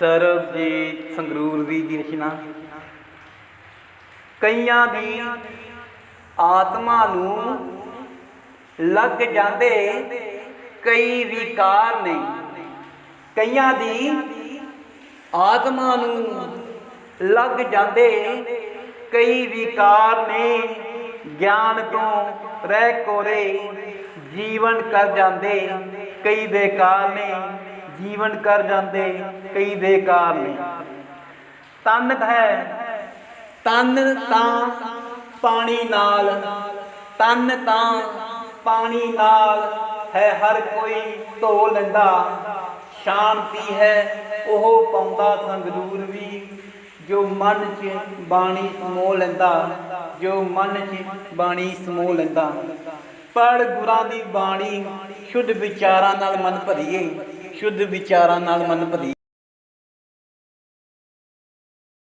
ਸਰਬਜੀਤ ਸੰਗਰੂਰ ਦੀ ਦੀ ਕਈਆਂ ਦੀ ਆਤਮਾ ਨੂੰ ਲੱਗ ਜਾਂਦੇ, ਕਈ ਵਿਕਾਰ ਨੇ ਕਈਆਂ ਦੀ ਆਤਮਾ ਨੂੰ ਲੱਗ ਜਾਂਦੇ, ਕਈ ਵਿਕਾਰ ਨੇ। ਗਿਆਨ ਤੋਂ ਰਹਿ ਕੋਰੇ ਜੀਵਨ ਕਰ ਜਾਂਦੇ, ਕਈ ਬੇਕਾਰ ਨੇ। ਜੀਵਨ ਕਰ ਜਾਂਦੇ ਕਈ ਬੇਕਾਰ ਨੇ। ਤਨ ਹੈ, ਤਨ ਤਾਂ ਪਾਣੀ ਨਾਲ, ਤਨ ਤਾਂ ਪਾਣੀ ਨਾਲ ਹੈ ਹਰ ਕੋਈ ਧੋ ਲੈਂਦਾ। ਸ਼ਾਂਤੀ ਹੈ, ਉਹ ਪਾਉਂਦਾ ਸੰਗਰੂਰ ਵੀ, ਜੋ ਮਨ 'ਚ ਬਾਣੀ ਸਮੋ ਲੈਂਦਾ, ਜੋ ਮਨ 'ਚ ਬਾਣੀ ਸਮੋ ਲੈਂਦਾ। ਪੜ ਗੁਰਾਂ ਦੀ ਬਾਣੀ ਸ਼ੁੱਧ ਵਿਚਾਰਾਂ ਨਾਲ ਮਨ ਭਰੀਏ ਸ਼ੁੱਧ ਵਿਚਾਰਾਂ ਨਾਲ ਮਨ ਭਰੀਏ।